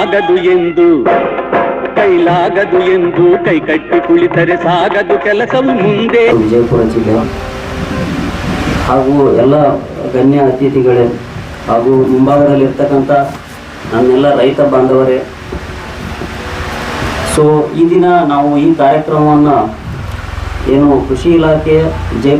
ಕೈಲಾಗದು ಎಂದು. ಕೈಲಾಗದು ಎಂದು ಕೈ ಕಟ್ಟಿ ಕುಳಿತರೆ ಸಾಗದು ಕೆಲಸವು ಮುಂದೆ. ವಿಜಯಪುರ ಜಿಲ್ಲೆ ಹಾಗೂ ಎಲ್ಲ ಗಣ್ಯ ಅತಿಥಿಗಳೇ ಹಾಗೂ ಮುಂಭಾಗದಲ್ಲಿರ್ತಕ್ಕಂಥ ನನ್ನೆಲ್ಲ ರೈತ ಬಾಂಧವರೇ. ಸೊ ಈ ದಿನ ನಾವು ಈ ಕಾರ್ಯಕ್ರಮವನ್ನು ಏನು ಕೃಷಿ ಇಲಾಖೆ, ಜೈ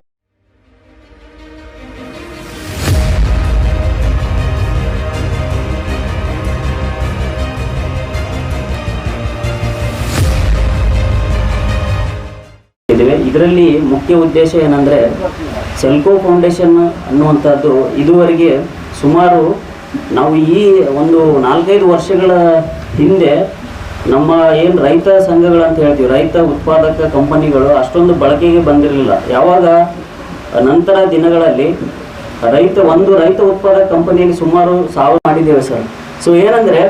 ಇದರಲ್ಲಿ ಮುಖ್ಯ ಉದ್ದೇಶ ಏನಂದರೆ ಸೆಲ್ಕೋ ಫೌಂಡೇಶನ್ ಅನ್ನುವಂಥದ್ದು ಇದುವರೆಗೆ ಸುಮಾರು ನಾವು ಈ ಒಂದು ನಾಲ್ಕೈದು ವರ್ಷಗಳ ಹಿಂದೆ ನಮ್ಮ ಏನು ರೈತ ಸಂಘಗಳು ಅಂತ ಹೇಳ್ತೀವಿ, ರೈತ ಉತ್ಪಾದಕ ಕಂಪನಿಗಳು ಅಷ್ಟೊಂದು ಬಳಕೆಗೆ ಬಂದಿರಲಿಲ್ಲ. ಯಾವಾಗ ನಂತರ ದಿನಗಳಲ್ಲಿ ರೈತ, ಒಂದು ರೈತ ಉತ್ಪಾದಕ ಕಂಪನಿಯಲ್ಲಿ ಸುಮಾರು ಸಾವು ಮಾಡಿದ್ದೇವೆ ಸರ್. ಸೊ ಏನಂದರೆ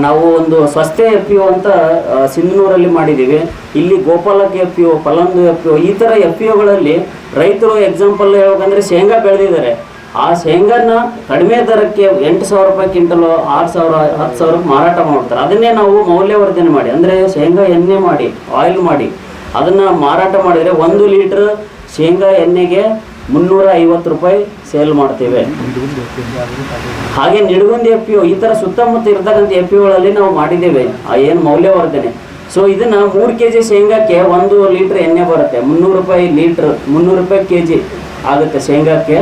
ನಾವು ಒಂದು ಸ್ವಸ್ಥೆ ಎಫ್ ಪಿ ಅಂತ ಆ, ಸಿಂಧನೂರಲ್ಲಿ ಮಾಡಿದ್ದೀವಿ. ಇಲ್ಲಿ ಗೋಪಾಲಕ್ ಎಫ್ ಪಿ ಫಲಂದು ಎಫ್ ಪಿ ಈ ಥರ ಎಫ್ ಪಿ ಒಗಳಲ್ಲಿ ರೈತರು ಎಕ್ಸಾಂಪಲ್ ಹೇಳ್ಬೇಕಂದ್ರೆ ಶೇಂಗಾ ಬೆಳೆದಿದ್ದಾರೆ. ಆ ಶೇಂಗಾನ ಕಡಿಮೆ ದರಕ್ಕೆ ಎಂಟು ಸಾವಿರ ರೂಪಾಯಿ ಕ್ವಿಂಟಲು ಆರು ಸಾವಿರ ಹತ್ತು ಸಾವಿರಕ್ಕೆ ಮಾರಾಟ ಮಾಡ್ತಾರೆ. ಅದನ್ನೇ ನಾವು ಮೌಲ್ಯವರ್ಧನೆ ಮಾಡಿ ಅಂದರೆ ಶೇಂಗಾ ಎಣ್ಣೆ ಮಾಡಿ ಆಯಿಲ್ ಮಾಡಿ ಅದನ್ನು ಮಾರಾಟ ಮಾಡಿದರೆ ಒಂದು ಲೀಟ್ರ್ ಶೇಂಗಾ ಎಣ್ಣೆಗೆ ಮುನ್ನೂರ ಐವತ್ತು ರೂಪಾಯಿ ಸೇಲ್ ಮಾಡ್ತೇವೆ. ಹಾಗೆ ನಿಡುಗುಂದಿ ಎಫ್ ಪಿ ಈ ಥರ ಸುತ್ತಮುತ್ತ ಇರತಕ್ಕಂಥ ಎಫ್ ಪಿಗಳಲ್ಲಿ ನಾವು ಮಾಡಿದ್ದೇವೆ. ಏನು ಮೌಲ್ಯವರ್ಧನೆ. ಸೊ ಇದನ್ನ ಮೂರು ಕೆ ಜಿ ಶೇಂಗಾಕ್ಕೆ ಒಂದು ಲೀಟ್ರ್ ಎಣ್ಣೆ ಬರುತ್ತೆ. ಮುನ್ನೂರು ರೂಪಾಯಿ ಲೀಟ್ರ್, ಮುನ್ನೂರು ರೂಪಾಯಿ ಕೆ ಜಿ ಆಗುತ್ತೆ ಶೇಂಗಾಕ್ಕೆ.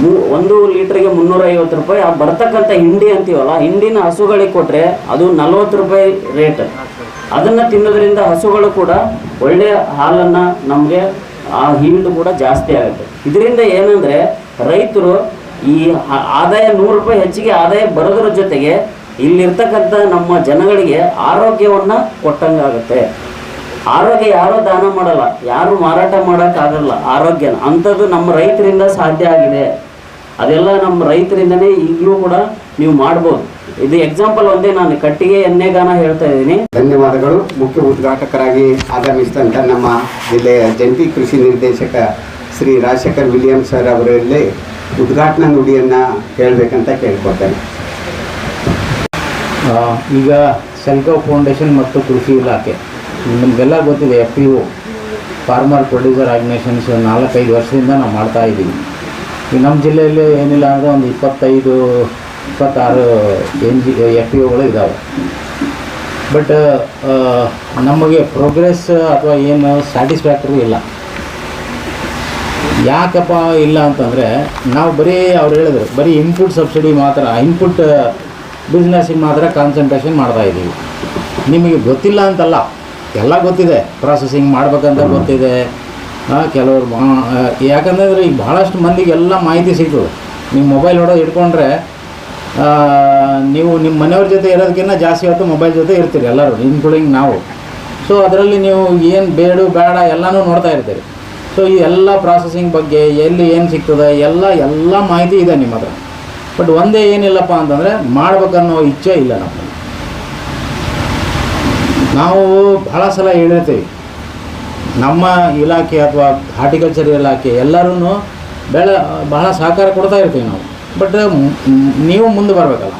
ಮೂ, ಒಂದು ಲೀಟ್ರಿಗೆ ಮುನ್ನೂರ ಐವತ್ತು ರೂಪಾಯಿ. ಆ ಬರ್ತಕ್ಕಂಥ ಹಿಂಡಿ ಅಂತೀವಲ್ಲ, ಹಿಂಡಿನ ಹಸುಗಳಿಗೆ ಕೊಟ್ಟರೆ ಅದು ನಲ್ವತ್ತು ರೂಪಾಯಿ ರೇಟ್. ಅದನ್ನು ತಿನ್ನೋದ್ರಿಂದ ಹಸುಗಳು ಕೂಡ ಒಳ್ಳೆಯ ಹಾಲನ್ನು ನಮಗೆ ಆ ಹೀಲ್ಡ್ ಕೂಡ ಜಾಸ್ತಿ ಆಗುತ್ತೆ. ಇದರಿಂದ ಏನಂದರೆ ರೈತರು ಈ ಆದಾಯ ನೂರು ರೂಪಾಯಿ ಹೆಚ್ಚಿಗೆ ಆದಾಯ ಬರೋದ್ರ ಜೊತೆಗೆ ಇಲ್ಲಿರ್ತಕ್ಕಂಥ ನಮ್ಮ ಜನಗಳಿಗೆ ಆರೋಗ್ಯವನ್ನು ಕೊಟ್ಟಂಗಾಗುತ್ತೆ. ಆರೋಗ್ಯ ಯಾರೂ ದಾನ ಮಾಡಲ್ಲ, ಯಾರು ಮಾರಾಟ ಮಾಡೋಕ್ಕಾಗಲ್ಲ ಆರೋಗ್ಯನ. ಅಂಥದ್ದು ನಮ್ಮ ರೈತರಿಂದ ಸಾಧ್ಯ ಆಗಿದೆ. ಅದೆಲ್ಲ ನಮ್ಮ ರೈತರಿಂದನೇ ಈಗಲೂ ಕೂಡ ನೀವು ಮಾಡ್ಬೋದು. ಇದು ಎಕ್ಸಾಂಪಲ್ ಒಂದೇ ನಾನು ಕಟ್ಟಿಗೆ ಎಣ್ಣೆಗಾನ ಹೇಳ್ತಾ ಇದ್ದೀನಿ. ಧನ್ಯವಾದಗಳು. ಮುಖ್ಯ ಉದ್ಘಾಟಕರಾಗಿ ಆಗಮಿಸಿದಂಥ ನಮ್ಮ ಜಿಲ್ಲೆಯ ಜಂಟಿ ಕೃಷಿ ನಿರ್ದೇಶಕ ಶ್ರೀ ರಾಜಶೇಖರ್ ವಿಲಿಯಂ ಸರ್ ಅವರಲ್ಲಿ ಉದ್ಘಾಟನಾ ನುಡಿಯನ್ನು ಹೇಳಬೇಕಂತ ಕೇಳ್ಕೊಳ್ತೇನೆ. ಆ, ಈಗ ಸೆಲ್ಕೋ ಫೌಂಡೇಶನ್ ಮತ್ತು ಕೃಷಿ ಇಲಾಖೆ ನಿಮಗೆಲ್ಲ ಗೊತ್ತಿದೆ F P O farmer producer organisations ನಾಲ್ಕೈದು ವರ್ಷದಿಂದ ನಾವು ಮಾಡ್ತಾ ಇದ್ದೀವಿ. ಈಗ ನಮ್ಮ ಜಿಲ್ಲೆಯಲ್ಲಿ ಏನಿಲ್ಲ ಅಂದರೆ ಒಂದು ಇಪ್ಪತ್ತೈದು ಇಪ್ಪತ್ತಾರು ಎನ್ ಜಿ ಎಫ್ ಪಿ ಒಗಳು ಇದ್ದಾವೆ ಬಟ್ ನಮಗೆ ಪ್ರೋಗ್ರೆಸ್ ಅಥವಾ ಏನು ಸ್ಯಾಟಿಸ್ಫ್ಯಾಕ್ಟ್ರಿ ಇಲ್ಲ. ಯಾಕಪ್ಪ ಇಲ್ಲ ಅಂತಂದರೆ, ನಾವು ಬರೀ ಅವ್ರು ಹೇಳಿದ್ರು, ಬರೀ ಇನ್ಪುಟ್ ಸಬ್ಸಿಡಿ ಮಾತ್ರ ಇನ್ಪುಟ್ ಬಿಸ್ನೆಸ್ಸಿಗೆ ಮಾತ್ರ ಕಾನ್ಸಂಟ್ರೇಷನ್ ಮಾಡ್ತಾ ಇದ್ದೀವಿ. ನಿಮಗೆ ಗೊತ್ತಿಲ್ಲ ಅಂತಲ್ಲ, ಎಲ್ಲ ಗೊತ್ತಿದೆ. ಪ್ರಾಸೆಸಿಂಗ್ ಮಾಡ್ಬೇಕಂತ ಗೊತ್ತಿದೆ. ಕೆಲವರು ಯಾಕಂತಂದ್ರೆ ಈಗ ಭಾಳಷ್ಟು ಮಂದಿಗೆ ಎಲ್ಲ ಮಾಹಿತಿ ಸಿಗ್ತದೆ. ನೀವು ಮೊಬೈಲ್ ಹೊಡೋದು ಇಟ್ಕೊಂಡ್ರೆ ನೀವು ನಿಮ್ಮ ಮನೆಯವ್ರ ಜೊತೆ ಇರೋದಕ್ಕಿಂತ ಜಾಸ್ತಿ ಹೊತ್ತು ಮೊಬೈಲ್ ಜೊತೆ ಇರ್ತೀರಿ ಎಲ್ಲರೂ ಇನ್ಕ್ಲೂಡಿಂಗ್ ನಾವು. ಸೊ ಅದರಲ್ಲಿ ನೀವು ಏನು ಬೇಡು, ಬೇಡ, ಎಲ್ಲನೂ ನೋಡ್ತಾ ಇರ್ತೀರಿ. ಸೊ ಈ ಎಲ್ಲ ಪ್ರಾಸೆಸಿಂಗ್ ಬಗ್ಗೆ, ಎಲ್ಲಿ ಏನು ಸಿಗ್ತದೆ, ಎಲ್ಲ ಎಲ್ಲ ಮಾಹಿತಿ ಇದೆ ನಿಮ್ಮ ಹತ್ರ. ಬಟ್ ಒಂದೇ ಏನಿಲ್ಲಪ್ಪ ಅಂತಂದರೆ ಮಾಡ್ಬೇಕನ್ನೋ ಇಚ್ಛೆ ಇಲ್ಲ ನಮ್ಮ ನಾವು ಭಾಳ ಸಲ ಹೇಳಿರ್ತೀವಿ, ನಮ್ಮ ಇಲಾಖೆ ಅಥವಾ ಹಾರ್ಟಿಕಲ್ಚರ್ ಇಲಾಖೆ ಎಲ್ಲರೂ ಬೆಳೆ, ಬಹಳ ಸಹಕಾರ ಕೊಡ್ತಾ ಇರ್ತೀವಿ ನಾವು. ಬಟ್ ನೀವು ಮುಂದೆ ಬರಬೇಕಲ್ಲ.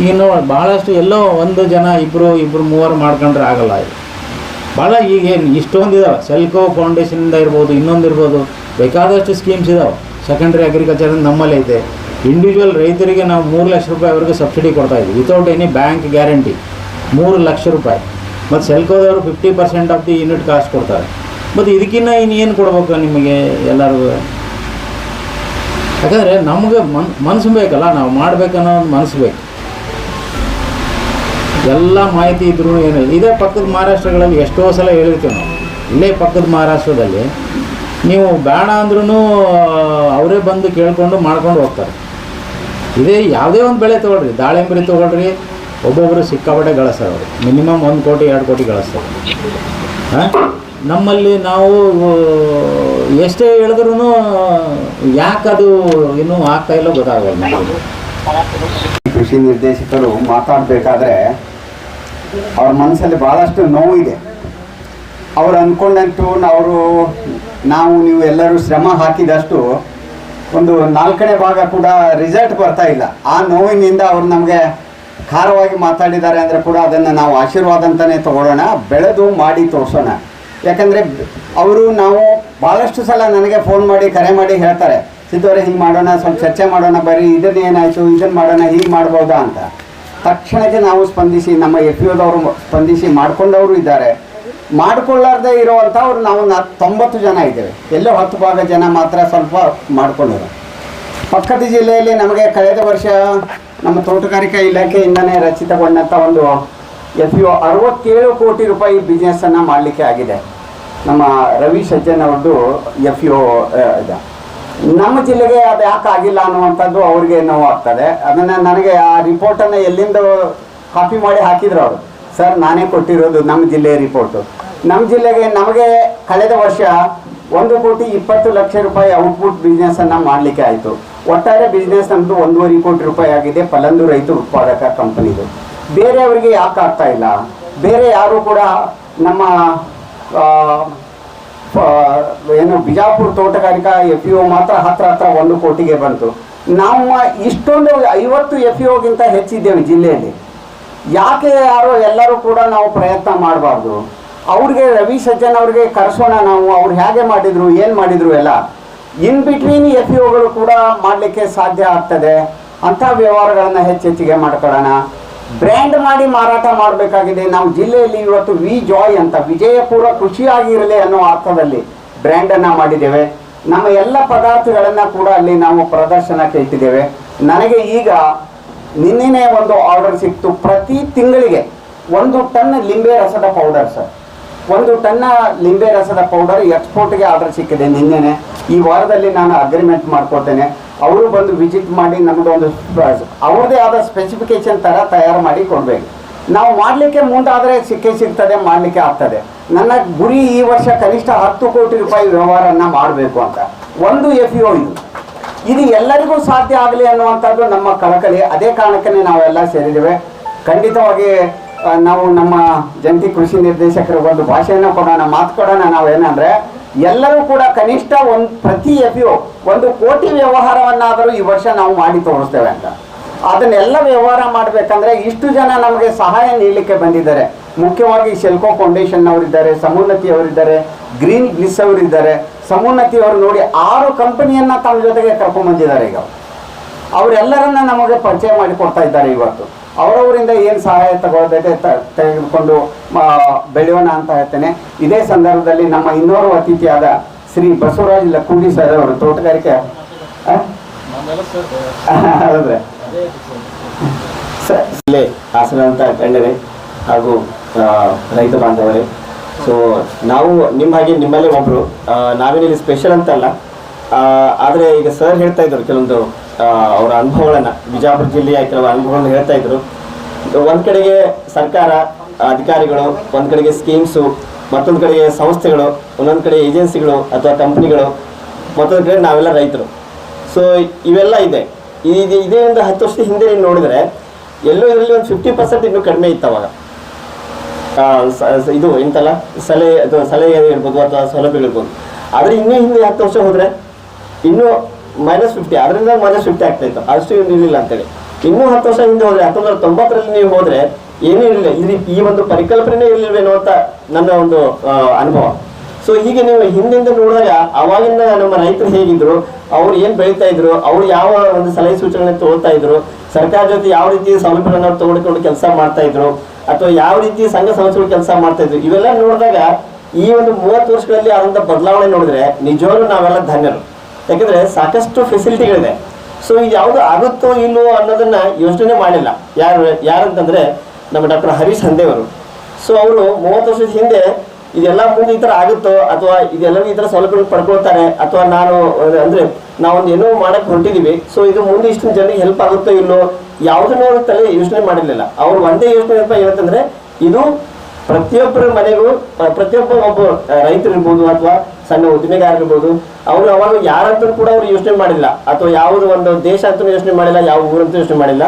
ಈಗ ನೋಡಿ ಭಾಳಷ್ಟು ಎಲ್ಲೋ ಒಂದು ಜನ ಇಬ್ಬರು ಇಬ್ಬರು ಮೂವರು ಮಾಡ್ಕೊಂಡ್ರೆ ಆಗಲ್ಲ ಇದು. ಭಾಳ ಈಗ ಏನು, ಇಷ್ಟೊಂದು ಇದಾವೆ. ಸೆಲ್ಕೋ ಫೌಂಡೇಶನಿಂದ ಇರ್ಬೋದು, ಇನ್ನೊಂದು ಇರ್ಬೋದು, ಬೇಕಾದಷ್ಟು ಸ್ಕೀಮ್ಸ್ ಇದಾವೆ. ಸೆಕೆಂಡ್ರಿ ಅಗ್ರಿಕಲ್ಚರ್ ನಮ್ಮಲ್ಲಿ ಐತೆ ಇಂಡಿವಿಜುವಲ್ ರೈತರಿಗೆ ನಾವು ಮೂರು ಲಕ್ಷ ರೂಪಾಯಿವರೆಗೂ ಸಬ್ಸಿಡಿ ಕೊಡ್ತಾ ಇದ್ವಿ ವಿತೌಟ್ ಎನಿ ಬ್ಯಾಂಕ್ ಗ್ಯಾರಂಟಿ ಮೂರು ಲಕ್ಷ ರೂಪಾಯಿ. ಮತ್ತು ಸೆಲ್ಕೋದವರು fifty percent of the unit cost ಕೊಡ್ತಾರೆ. ಮತ್ತು ಇದಕ್ಕಿಂತ ಇನ್ನೇನು ಕೊಡ್ಬೇಕು ನಿಮಗೆ ಎಲ್ಲರಿಗೂ? ಯಾಕಂದರೆ ನಮಗೆ ಮನ್ ಮನಸ್ಸು ಬೇಕಲ್ಲ, ನಾವು ಮಾಡ್ಬೇಕನ್ನೋ ಒಂದು ಮನಸ್ಸು ಬೇಕು. ಎಲ್ಲ ಮಾಹಿತಿ ಇದ್ರೂ ಏನಿಲ್ಲ. ಇದೇ ಪಕ್ಕದ ಮಹಾರಾಷ್ಟ್ರಗಳಲ್ಲಿ ಎಷ್ಟೋ ಸಲ ಹೇಳಿರ್ತೀವಿ ನಾವು. ಇಲ್ಲೇ ಪಕ್ಕದ ಮಹಾರಾಷ್ಟ್ರದಲ್ಲಿ ನೀವು ಬೇಡ ಅಂದ್ರೂ ಅವರೇ ಬಂದು ಕೇಳ್ಕೊಂಡು ಮಾಡ್ಕೊಂಡು ಹೋಗ್ತಾರೆ. ಇದೇ ಯಾವುದೇ ಒಂದು ಬೆಳೆ ತೊಗೊಳ್ರಿ. ದಾಳಿಂಬರಿ ತೊಗೊಳ್ರಿ. ಒಬ್ಬೊಬ್ಬರು ಸಿಕ್ಕಾಪಟ್ಟೆ ಗಳಿಸ್ತಾರೆ ಅವರು. ಮಿನಿಮಮ್ ಒಂದು ಕೋಟಿ, ಎರಡು ಕೋಟಿ ಗಳಿಸ್ತಾರೆ. ಹಾಂ? ನಮ್ಮಲ್ಲಿ ನಾವು ಎಷ್ಟೇ ಹೇಳಿದ್ರೂ ಯಾಕದು ಇನ್ನೂ ಆಗ್ತಾ ಇಲ್ಲ ಗೊತ್ತಾಗಲ್ಲ ಕೃಷಿ ನಿರ್ದೇಶಕರು ಮಾತಾಡಬೇಕಾದ್ರೆ ಅವ್ರ ಮನಸ್ಸಲ್ಲಿ ಭಾಳಷ್ಟು ನೋವಿದೆ ಅವ್ರು ಅಂದ್ಕೊಂಡಂಟು ಅವರು ನಾವು ನೀವು ಎಲ್ಲರೂ ಶ್ರಮ ಹಾಕಿದಷ್ಟು ಒಂದು ನಾಲ್ಕನೇ ಭಾಗ ಕೂಡ ರಿಸಲ್ಟ್ ಬರ್ತಾ ಇಲ್ಲ. ಆ ನೋವಿನಿಂದ ಅವ್ರು ನಮಗೆ ಖಾರವಾಗಿ ಮಾತಾಡಿದ್ದಾರೆ ಅಂದರೆ ಕೂಡ ಅದನ್ನು ನಾವು ಆಶೀರ್ವಾದ ಅಂತಲೇ ತಗೊಳ್ಳೋಣ, ಬೆಳೆದು ಮಾಡಿ ತೋರಿಸೋಣ. ಯಾಕಂದರೆ ಅವರು ನಾವು ಭಾಳಷ್ಟು ಸಲ ನನಗೆ ಫೋನ್ ಮಾಡಿ, ಕರೆ ಮಾಡಿ ಹೇಳ್ತಾರೆ, ಸಿದ್ದವರೇ ಹಿಂಗೆ ಮಾಡೋಣ, ಸ್ವಲ್ಪ ಚರ್ಚೆ ಮಾಡೋಣ, ಬರೀ ಇದನ್ನ ಏನಾಯಿತು, ಇದನ್ನು ಮಾಡೋಣ, ಹೀಗೆ ಮಾಡ್ಬೋದಾ ಅಂತ. ತಕ್ಷಣಕ್ಕೆ ನಾವು ಸ್ಪಂದಿಸಿ, ನಮ್ಮ ಎಫ್ ಯುದವರು ಸ್ಪಂದಿಸಿ ಮಾಡ್ಕೊಂಡವರು ಇದ್ದಾರೆ. ಮಾಡ್ಕೊಳ್ಳಾರ್ದೇ ಇರೋವಂಥವ್ರು ನಾವು ನಾ ತೊಂಬತ್ತು ಜನ ಇದ್ದೇವೆ. ಎಲ್ಲೋ ಹತ್ತು ಭಾಗ ಜನ ಮಾತ್ರ ಸ್ವಲ್ಪ ಮಾಡಿಕೊಂಡರು ಪಕ್ಕದ ಜಿಲ್ಲೆಯಲ್ಲಿ ನಮಗೆ ಕಳೆದ ವರ್ಷ ನಮ್ಮ ತೋಟಗಾರಿಕಾ ಇಲಾಖೆಯಿಂದನೇ ರಚಿತಗೊಂಡಂಥ ಒಂದು ಎಫ್ ಯು ಅರವತ್ತೇಳು ಕೋಟಿ ರೂಪಾಯಿ ಬಿಸ್ನೆಸ್ಸನ್ನು ಮಾಡಲಿಕ್ಕೆ ಆಗಿದೆ. ನಮ್ಮ ರವಿ ಸಜ್ಜನ ಅವ್ರದ್ದು ಎಫ್ ಯು ಇದೆ. ನಮ್ಮ ಜಿಲ್ಲೆಗೆ ಅದು ಯಾಕೆ ಆಗಿಲ್ಲ ಅನ್ನುವಂಥದ್ದು ಅವ್ರಿಗೆ ನೋವು ಆಗ್ತದೆ. ಅದನ್ನು ನನಗೆ ಆ ರಿಪೋರ್ಟನ್ನು ಎಲ್ಲಿಂದ ಕಾಪಿ ಮಾಡಿ ಹಾಕಿದ್ರು ಅವರು. ಸರ್ ನಾನೇ ಕೊಟ್ಟಿರೋದು ನಮ್ಮ ಜಿಲ್ಲೆಯ ರಿಪೋರ್ಟು ನಮ್ಮ ಜಿಲ್ಲೆಗೆ ನಮಗೆ ಕಳೆದ ವರ್ಷ ಒಂದು ಕೋಟಿ ಇಪ್ಪತ್ತು ಲಕ್ಷ ರೂಪಾಯಿ ಔಟ್ಪುಟ್ ಬಿಸ್ನೆಸ್ಸನ್ನು ಮಾಡಲಿಕ್ಕೆ ಆಯಿತು. ಒಟ್ಟಾರೆ ಬಿಸ್ನೆಸ್ ನಮ್ಮದು ಒಂದೂವರೆ ಕೋಟಿ ರೂಪಾಯಿ ಆಗಿದೆ. ಪಲಂದು ರೈತ ಉತ್ಪಾದಕ ಕಂಪನಿದು ಬೇರೆಯವರಿಗೆ ಯಾಕೆ ಆಗ್ತಾ ಇಲ್ಲ? ಬೇರೆ ಯಾರು ಕೂಡ ನಮ್ಮ ಏನು ಬಿಜಾಪುರ ತೋಟಗಾರಿಕಾ ಎಫ್ ಇ ಮಾತ್ರ ಹತ್ರ ಹತ್ರ ಒಂದು ಕೋಟಿಗೆ ಬಂತು. ನಮ್ಮ ಇಷ್ಟೊಂದು ಐವತ್ತು ಎಫ್ ಇ ಹೆಚ್ಚಿದ್ದೇವೆ ಜಿಲ್ಲೆಯಲ್ಲಿ. ಯಾಕೆ ಯಾರೋ ಎಲ್ಲರೂ ಕೂಡ ನಾವು ಪ್ರಯತ್ನ ಮಾಡಬಾರ್ದು. ಅವ್ರಿಗೆ ರವಿ ಸಜ್ಜನ್ ಅವ್ರಿಗೆ ಕರೆಸೋಣ ನಾವು, ಅವ್ರು ಹೇಗೆ ಮಾಡಿದ್ರು, ಏನು ಮಾಡಿದ್ರು ಎಲ್ಲ. ಇನ್ ಬಿಟ್ವೀನ್ ಎಫ್ಗಳು ಕೂಡ ಮಾಡಲಿಕ್ಕೆ ಸಾಧ್ಯ ಆಗ್ತದೆ. ಅಂಥ ವ್ಯವಹಾರಗಳನ್ನು ಹೆಚ್ಚೆಚ್ಚಿಗೆ ಮಾಡ್ಕೊಳ್ಳೋಣ. ಬ್ರ್ಯಾಂಡ್ ಮಾಡಿ ಮಾರಾಟ ಮಾಡಬೇಕಾಗಿದೆ. ನಾವು ಜಿಲ್ಲೆಯಲ್ಲಿ ಇವತ್ತು ವಿ ಜಾಯ್ ಅಂತ, ವಿಜಯಪುರ ಖುಷಿಯಾಗಿರಲಿ ಅನ್ನೋ ಅರ್ಥದಲ್ಲಿ ಬ್ರ್ಯಾಂಡನ್ನು ಮಾಡಿದ್ದೇವೆ. ನಮ್ಮ ಎಲ್ಲ ಪದಾರ್ಥಗಳನ್ನು ಕೂಡ ಅಲ್ಲಿ ನಾವು ಪ್ರದರ್ಶನಕ್ಕೆ ಇಟ್ಟಿದ್ದೇವೆ. ನನಗೆ ಈಗ ನಿನ್ನೆ ಒಂದು ಆರ್ಡರ್ ಸಿಕ್ತು. ಪ್ರತಿ ತಿಂಗಳಿಗೆ ಒಂದು ಟನ್ ಲಿಂಬೆ ರಸದ ಪೌಡರ್ ಸರ್ ಒಂದು ಟನ್ನ ಲಿಂಬೆ ರಸದ ಪೌಡರ್ ಎಕ್ಸ್ಪೋರ್ಟ್ಗೆ ಆರ್ಡರ್ ಸಿಕ್ಕಿದೆ ನಿನ್ನೆ ಈ ವಾರದಲ್ಲಿ ನಾನು ಅಗ್ರಿಮೆಂಟ್ ಮಾಡ್ಕೊಳ್ತೇನೆ. ಅವರು ಬಂದು ವಿಸಿಟ್ ಮಾಡಿ ನಮ್ಮದೊಂದು ಅವ್ರದ್ದೇ ಆದ ಸ್ಪೆಸಿಫಿಕೇಶನ್ ಥರ ತಯಾರು ಮಾಡಿ ಕೊಡಬೇಕು. ನಾವು ಮಾಡಲಿಕ್ಕೆ ಮುಂದಾದರೆ ಸಿಕ್ಕೇ ಸಿಗ್ತದೆ, ಮಾಡಲಿಕ್ಕೆ ಆಗ್ತದೆ. ನನ್ನ ಗುರಿ ಈ ವರ್ಷ ಕನಿಷ್ಠ ಹತ್ತು ಕೋಟಿ ರೂಪಾಯಿ ವ್ಯವಹಾರನ ಮಾಡಬೇಕು ಅಂತ. ಒಂದು ಎಫ್ ಇದು. ಇದು ಎಲ್ಲರಿಗೂ ಸಾಧ್ಯ ಆಗಲಿ ಅನ್ನುವಂಥದ್ದು ನಮ್ಮ ಕಳಕಳಿ. ಅದೇ ಕಾರಣಕ್ಕೇ ನಾವೆಲ್ಲ ಸೇರಿದ್ದೇವೆ. ಖಂಡಿತವಾಗಿ ನಾವು ನಮ್ಮ ಜಂಟಿ ಕೃಷಿ ನಿರ್ದೇಶಕರು ಒಂದು ಭಾಷೆಯನ್ನು ಕೊಡೋಣ, ಮಾತು ಕೊಡೋಣ ನಾವೇನಂದ್ರೆ ಎಲ್ಲರೂ ಕೂಡ ಕನಿಷ್ಠ ಒಂದು ಪ್ರತಿ ಎಫ್ ಒಂದು ಕೋಟಿ ವ್ಯವಹಾರವನ್ನಾದರೂ ಈ ವರ್ಷ ನಾವು ಮಾಡಿ ತೋರಿಸ್ತೇವೆ ಅಂತ. ಅದನ್ನೆಲ್ಲ ವ್ಯವಹಾರ ಮಾಡಬೇಕಂದ್ರೆ ಇಷ್ಟು ಜನ ನಮಗೆ ಸಹಾಯ ನೀಡಲಿಕ್ಕೆ ಬಂದಿದ್ದಾರೆ. ಮುಖ್ಯವಾಗಿ ಶೆಲ್ಕೋ ಫೌಂಡೇಶನ್ ಅವರಿದ್ದಾರೆ, ಸಮೋನ್ನತಿ ಅವರಿದ್ದಾರೆ ಗ್ರೀನ್ ಗ್ಲಿಸ್ ಅವರಿದ್ದಾರೆ. ಸಮೋನ್ನತಿ ಅವರು ನೋಡಿ ಆರು ಕಂಪನಿಯನ್ನ ತಮ್ಮ ಜೊತೆಗೆ ಕರ್ಕೊಂಡ್ಬಂದಿದ್ದಾರೆ ಈಗ. ಅವರೆಲ್ಲರನ್ನ ನಮಗೆ ಪರಿಚಯ ಮಾಡಿ ಕೊಡ್ತಾ ಇದ್ದಾರೆ ಇವತ್ತು. ಅವರವರಿಂದ ಏನು ಸಹಾಯ ತಗೊಳ್ಬೇಕು ತೆಗೆದುಕೊಂಡು ಬೆಳೆಯೋಣ ಅಂತ ಹೇಳ್ತೇನೆ. ಇದೇ ಸಂದರ್ಭದಲ್ಲಿ ನಮ್ಮ ಇನ್ನೋರ್ವ ಅತಿಥಿಯಾದ ಶ್ರೀ ಬಸವರಾಜ್ ಲಕ್ಕುಂಡಿ ಸರ್ ಅವರು ತೋಟಗಾರಿಕೆ? ಹೌದ್ರೆ. ಇಲ್ಲೇ ಹಾಸನ ಅಂತ ಕಂಡರೆ, ಹಾಗೂ ರೈತ ಬಾಂಧವರೇ. ಸೊ ನಾವು ನಿಮ್ಮ ಹಾಗೆ ನಿಮ್ಮಲ್ಲೇ ಒಬ್ಬರು ನಾವೇನಿಲ್ಲಿ ಸ್ಪೆಷಲ್ ಅಂತಲ್ಲ. ಆದರೆ ಈಗ ಸರ್ ಹೇಳ್ತಾ ಇದ್ರು ಕೆಲವೊಂದು ಅವರ ಅನುಭವಗಳನ್ನು, ಬಿಜಾಪುರ ಜಿಲ್ಲೆಯ ಕೆಲವು ಅನುಭವಗಳನ್ನು ಹೇಳ್ತಾ ಇದ್ರು. ಒಂದು ಕಡೆಗೆ ಸರ್ಕಾರ, ಅಧಿಕಾರಿಗಳು, ಒಂದು ಕಡೆಗೆ ಸ್ಕೀಮ್ಸು ಮತ್ತೊಂದು ಕಡೆಗೆ ಸಂಸ್ಥೆಗಳು, ಒಂದೊಂದು ಕಡೆ ಏಜೆನ್ಸಿಗಳು ಅಥವಾ ಕಂಪ್ನಿಗಳು ಮತ್ತೊಂದು ಕಡೆ ನಾವೆಲ್ಲ ರೈತರು. ಸೊ ಇವೆಲ್ಲ ಇದೆ. ಇದು ಇದೇ ಒಂದು ಹತ್ತು ವರ್ಷದ ಹಿಂದೆ ನೀವು ನೋಡಿದ್ರೆ, ಎಲ್ಲೋ ಇದರಲ್ಲಿ ಒಂದು ಫಿಫ್ಟಿ ಪರ್ಸೆಂಟ್ ಇನ್ನೂ ಕಡಿಮೆ ಇತ್ತು ಅವಾಗ. ಇದು ಎಂತಲ್ಲ? ಸಲಹೆ ಅಥವಾ ಸಲಹೆ ಇರ್ಬೋದು ಅಥವಾ ಸೌಲಭ್ಯಗಳು ಇರ್ಬೋದು ಆದರೆ ಇನ್ನೂ ಹಿಂದೆ ಹತ್ತು ವರ್ಷ ಹೋದರೆ, ಇನ್ನೂ ಮೈನಸ್ ಫಿಫ್ಟಿ ಅದರಿಂದ ಮೈನಸ್ ಫಿಫ್ಟಿ ಆಗ್ತಾ ಇತ್ತು. ಅಷ್ಟು ಇರಲಿಲ್ಲ ಅಂತೇಳಿ. ಇನ್ನೂ ಹತ್ತು ವರ್ಷ ಹಿಂದೆ ಹೋದ್ರೆ ಹತ್ತೊಂಬತ್ತು ತೊಂಬತ್ತರಲ್ಲಿ ನೀವು ಹೋದ್ರೆ ಏನೂ ಇರಲಿಲ್ಲ. ಇದು ಈ ಒಂದು ಪರಿಕಲ್ಪನೆ ಇರಲಿಲ್ವೇನೋ ಅಂತ ನನ್ನ ಒಂದು ಅನುಭವ. ಸೊ ಹೀಗೆ ನೀವು ಹಿಂದಿಂದ ನೋಡಿದಾಗ ಅವಾಗಿನ ನಮ್ಮ ರೈತರು ಹೇಗಿದ್ರು, ಅವ್ರು ಏನ್ ಬೆಳೀತಾ ಇದ್ರು, ಅವ್ರು ಯಾವ ಒಂದು ಸಲಹೆ ಸೂಚನೆ ತಗೊಳ್ತಾ ಇದ್ರು, ಸರ್ಕಾರ ಜೊತೆ ಯಾವ ರೀತಿ ಸೌಲಭ್ಯಗಳನ್ನ ತಗೊಂಡ್ಕೊಂಡು ಕೆಲಸ ಮಾಡ್ತಾ ಇದ್ರು, ಅಥವಾ ಯಾವ ರೀತಿ ಸಂಘ ಸಂಸ್ಥೆಗಳು ಕೆಲಸ ಮಾಡ್ತಾ ಇದ್ರು, ಇವೆಲ್ಲ ನೋಡಿದಾಗ ಈ ಒಂದು ಮೂವತ್ತು ವರ್ಷಗಳಲ್ಲಿ ಆದಂತ ಬದಲಾವಣೆ ನೋಡಿದ್ರೆ ನಿಜವಾಗ್ಲೂ ನಾವೆಲ್ಲ ಧನ್ಯರು. ಯಾಕಂದ್ರೆ ಸಾಕಷ್ಟು ಫೆಸಿಲಿಟಿಗಳಿದೆ ಸೊ ಇದು ಯಾವುದು ಆಗುತ್ತೋ ಇಲ್ಲೋ ಅನ್ನೋದನ್ನ ಯೋಚನೆ ಮಾಡಿಲ್ಲ. ಯಾರು, ಯಾರಂತಂದ್ರೆ ನಮ್ಮ ಡಾಕ್ಟರ್ ಹರೀಶ್ ಹಂದೇವರು. ಸೊ ಅವರು ಮೂವತ್ತು ವರ್ಷದ ಹಿಂದೆ ಇದೆಲ್ಲ ಮುಂದೆ ಈ ಥರ ಆಗುತ್ತೋ ಅಥವಾ ಇದೆಲ್ಲರೂ ಈ ಥರ ಸೌಲಭ್ಯಗಳು ಪಡ್ಕೊಳ್ತಾರೆ ಅಥವಾ ನಾನು, ಅಂದರೆ ನಾವೊಂದು ಏನೋ ಮಾಡಕ್ ಹೊರಟಿದ್ದೀವಿ ಸೊ ಇದು ಮುಂದೆ ಇಷ್ಟು ಜನರಿಗೆ ಹೆಲ್ಪ್ ಆಗುತ್ತೋ ಇಲ್ಲೋ ಯಾವುದನ್ನೂ ಅವ್ರ ತಲೆ ಯೋಚನೆ ಮಾಡಿರಲಿಲ್ಲ. ಅವ್ರು ಒಂದೇ ಯೋಚನೆ ಏನಪ್ಪ ಏನಂತಂದ್ರೆ ಇದು ಪ್ರತಿಯೊಬ್ಬರ ಮನೆಗೂ ಪ್ರತಿಯೊಬ್ಬ ಒಬ್ಬ ರೈತರು ಇರ್ಬೋದು ಅಥವಾ ಸಣ್ಣ ಉದ್ದಿಮೆಗಾರ ಇರ್ಬೋದು ಅವರು ಅವಾಗ ಯಾರಂತೂ ಕೂಡ ಅವರು ಯೋಚನೆ ಮಾಡಿಲ್ಲ. ಅಥವಾ ಯಾವುದು ಒಂದು ದೇಶ ಅಂತೂ ಯೋಚನೆ ಮಾಡಿಲ್ಲ, ಯಾವ ಊರಂತೂ ಯೋಚನೆ ಮಾಡಿಲ್ಲ.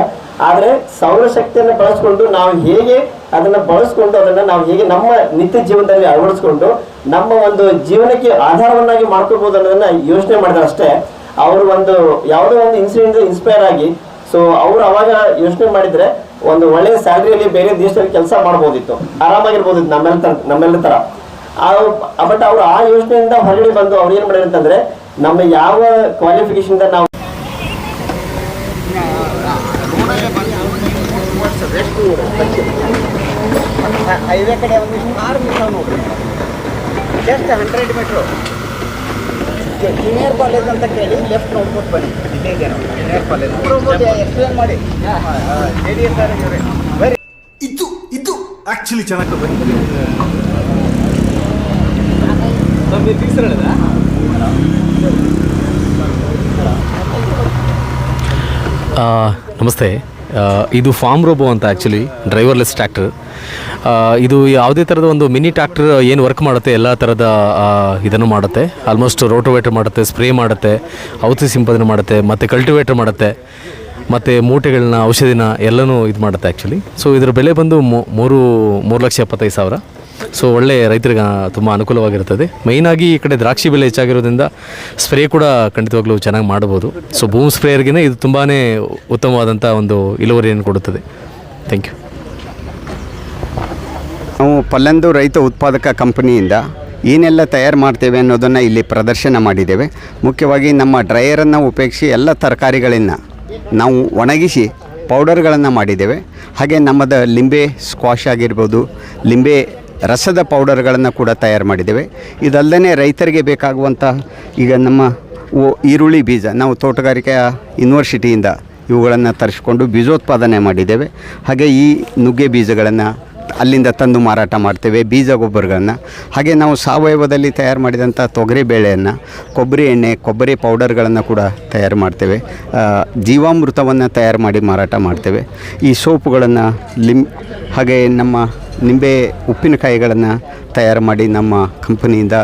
ಆದರೆ ಸೌರಶಕ್ತಿಯನ್ನು ಬಳಸ್ಕೊಂಡು ನಾವು ಹೇಗೆ ಅದನ್ನ ಬಳಸ್ಕೊಂಡು ಅದನ್ನ ನಾವು ಹೇಗೆ ನಮ್ಮ ನಿತ್ಯ ಜೀವನದಲ್ಲಿ ಅಳವಡಿಸ್ಕೊಂಡು ನಮ್ಮ ಒಂದು ಜೀವನಕ್ಕೆ ಆಧಾರವನ್ನಾಗಿ ಮಾಡ್ಕೋಬಹುದು ಅನ್ನೋದನ್ನ ಯೋಚನೆ ಮಾಡಿದ್ರೆ ಅಷ್ಟೇ. ಅವರು ಒಂದು ಯಾವುದೋ ಒಂದು ಇನ್ಸಿಡೆಂಟ್ ಇನ್ಸ್ಪೈರ್ ಆಗಿ ಸೊ ಅವ್ರು ಅವಾಗ ಯೋಚನೆ ಮಾಡಿದ್ರೆ ಒಂದು ಒಳ್ಳೆ ಸ್ಯಾಲ್ರಿಯಲ್ಲಿ ಬೇರೆ ದೇಶದಲ್ಲಿ ಕೆಲಸ ಮಾಡ್ಬೋದಿತ್ತು ಆರಾಮಾಗಿರ್ಬೋದಿತ್ತು ನಮ್ಮೆಲ್ಲ ನಮ್ಮೆಲ್ಲ ತರ ಬಟ್ ಅವರು ಆ ಯೋಚನೆಯಿಂದ ಹೊರಗಡೆ ಬಂದು ಅವ್ರು ಏನು ಮಾಡಿದ್ರು ನಮ್ಮ ಯಾವ ಕ್ವಾಲಿಫಿಕೇಶನ್ ನಾವು ಹೈವೇ ಕಡೆ ಒಂದು ಆರು ಮೀಟರ್ ನೋಡಿ just hundred metre junior college ಅಂತ ಕೇಳಿ ಲೆಫ್ಟ್ ನೋಡ್ಕೊಂಡು ಬನ್ನಿ ಜೂನಿಯರ್ ಕಾಲೇಜ್ ಎಕ್ಸ್ಪ್ಲೇನ್ ಮಾಡಿ. J D S R very ಇದು ಇದು ಆಕ್ಚುಲಿ ಚೆನ್ನಾಗಿ ಬಂದಿದೆ ಆ, ನಮಸ್ತೆ. ಇದು ಫಾರ್ಮ್ ರೋಬೋ ಅಂತ ಆ್ಯಕ್ಚುಲಿ ಡ್ರೈವರ್ಲೆಸ್ ಟ್ರ್ಯಾಕ್ಟರ್ ಇದು ಯಾವುದೇ ಥರದ ಒಂದು ಮಿನಿ ಟ್ರ್ಯಾಕ್ಟರ್ ಏನು ವರ್ಕ್ ಮಾಡುತ್ತೆ, ಎಲ್ಲ ಥರದ ಇದನ್ನು ಮಾಡುತ್ತೆ. ಆಲ್ಮೋಸ್ಟ್ ರೋಟೋವೇಟರ್ ಮಾಡುತ್ತೆ ಸ್ಪ್ರೇ ಮಾಡುತ್ತೆ ಔಷಧಿ ಸಿಂಪಡಣೆ ಮಾಡುತ್ತೆ, ಮತ್ತು ಕಲ್ಟಿವೇಟರ್ ಮಾಡುತ್ತೆ, ಮತ್ತು ಮೂಟೆಗಳನ್ನ, ಔಷಧಿನ ಎಲ್ಲನೂ ಇದು ಮಾಡುತ್ತೆ ಆ್ಯಕ್ಚುಲಿ ಸೊ ಇದರ ಬೆಲೆ ಬಂದು ಮೂರು ಮೂರು ಲಕ್ಷ ಎಪ್ಪತ್ತೈದು ಸಾವಿರ. ಸೊ ಒಳ್ಳೆ ರೈತರಿಗೆ ತುಂಬ ಅನುಕೂಲವಾಗಿರ್ತದೆ ಮೈನಾಗಿ ಈ ಕಡೆ ದ್ರಾಕ್ಷಿ ಬೆಲೆ ಹೆಚ್ಚಾಗಿರೋದ್ರಿಂದ ಸ್ಪ್ರೇ ಕೂಡ ಖಂಡಿತವಾಗ್ಲೂ ಚೆನ್ನಾಗಿ ಮಾಡ್ಬೋದು ಸೊ ಭೂಮಿ ಸ್ಪ್ರೇಯರ್ಗೆ ಇದು ತುಂಬಾ ಉತ್ತಮವಾದಂಥ ಒಂದು ಇಳುವರಿಯನ್ನು ಕೊಡುತ್ತದೆ. ಥ್ಯಾಂಕ್ ಯು ನಾವು ಪಲ್ಲಂದು ರೈತ ಉತ್ಪಾದಕ ಕಂಪನಿಯಿಂದ ಏನೆಲ್ಲ ತಯಾರು ಮಾಡ್ತೇವೆ ಅನ್ನೋದನ್ನು ಇಲ್ಲಿ ಪ್ರದರ್ಶನ ಮಾಡಿದ್ದೇವೆ. ಮುಖ್ಯವಾಗಿ ನಮ್ಮ ಡ್ರೈಯರನ್ನು ಉಪಯೋಗಿಸಿ ಎಲ್ಲ ತರಕಾರಿಗಳನ್ನು ನಾವು ಒಣಗಿಸಿ ಪೌಡರ್ಗಳನ್ನು ಮಾಡಿದ್ದೇವೆ. ಹಾಗೆ ನಮ್ಮದು ಲಿಂಬೆ ಸ್ಕ್ವಾಶ್ ಆಗಿರ್ಬೋದು, ಲಿಂಬೆ ರಸದ ಪೌಡರ್ಗಳನ್ನು ಕೂಡ ತಯಾರು ಮಾಡಿದ್ದೇವೆ. ಇದಲ್ಲದೆ ರೈತರಿಗೆ ಬೇಕಾಗುವಂಥ ಈಗ ನಮ್ಮ ಈರುಳ್ಳಿ ಬೀಜ, ನಾವು ತೋಟಗಾರಿಕೆಯ ಯೂನಿವರ್ಸಿಟಿಯಿಂದ ಇವುಗಳನ್ನು ತರಿಸ್ಕೊಂಡು ಬೀಜೋತ್ಪಾದನೆ ಮಾಡಿದ್ದೇವೆ. ಹಾಗೆ ಈ ನುಗ್ಗೆ ಬೀಜಗಳನ್ನು ಅಲ್ಲಿಂದ ತಂದು ಮಾರಾಟ ಮಾಡ್ತೇವೆ ಬೀಜ ಗೊಬ್ಬರಗಳನ್ನು ಹಾಗೆ ನಾವು ಸಾವಯವದಲ್ಲಿ ತಯಾರು ಮಾಡಿದಂಥ ತೊಗರಿ ಬೇಳೆಯನ್ನು, ಕೊಬ್ಬರಿ ಎಣ್ಣೆ, ಕೊಬ್ಬರಿ ಪೌಡರ್ಗಳನ್ನು ಕೂಡ ತಯಾರು ಮಾಡ್ತೇವೆ. ಜೀವಾಮೃತವನ್ನು ತಯಾರು ಮಾಡಿ ಮಾರಾಟ ಮಾಡ್ತೇವೆ. ಈ ಸೋಪುಗಳನ್ನು ಲಿಂ, ಹಾಗೆ ನಮ್ಮ ನಿಂಬೆ ಉಪ್ಪಿನಕಾಯಿಗಳನ್ನು ತಯಾರು ಮಾಡಿ ನಮ್ಮ ಕಂಪನಿಯಿಂದ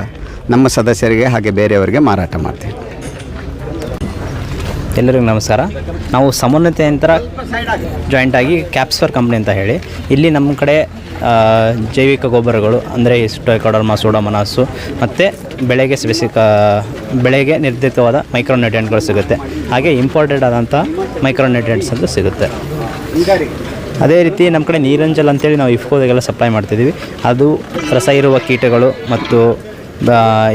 ನಮ್ಮ ಸದಸ್ಯರಿಗೆ ಹಾಗೆ ಬೇರೆಯವರಿಗೆ ಮಾರಾಟ ಮಾಡ್ತೇವೆ. ಎಲ್ಲರಿಗೂ ನಮಸ್ಕಾರ. ನಾವು ಸಮನ್ವಯತೆಯಂತರ ಜಾಯಿಂಟ್ ಆಗಿ ಕ್ಯಾಪ್ಸ್ಫರ್ ಕಂಪ್ನಿ ಅಂತ ಹೇಳಿ, ಇಲ್ಲಿ ನಮ್ಮ ಕಡೆ ಜೈವಿಕ ಗೊಬ್ಬರಗಳು, ಅಂದರೆ ಸ್ಟೊಕೊಡರ್ಮ ಸೋಡಮನಾಸು, ಮತ್ತು ಬೆಳೆಗೆ ಸ್ಪೆಸಿಕ ಬೆಳೆಗೆ ನಿರ್ದಿಷ್ಟವಾದ ಮೈಕ್ರೋನ್ಯೂಟ್ರಿಯೆಂಟ್ಗಳು ಸಿಗುತ್ತೆ. ಹಾಗೆ ಇಂಪಾರ್ಟೆಂಟ್ ಆದಂಥ ಮೈಕ್ರೋನ್ಯೂಟ್ರಿಯೆಂಟ್ಸ್ ಅಂತೂ ಸಿಗುತ್ತೆ. ಅದೇ ರೀತಿ ನಮ್ಮ ಕಡೆ ನೀರಂಜಲ್ ಅಂತೇಳಿ ನಾವು ಇಫ್ಕೋದಾಗೆಲ್ಲ ಸಪ್ಲೈ ಮಾಡ್ತಿದ್ದೀವಿ. ಅದು ರಸ ಇರುವ ಕೀಟಗಳು ಮತ್ತು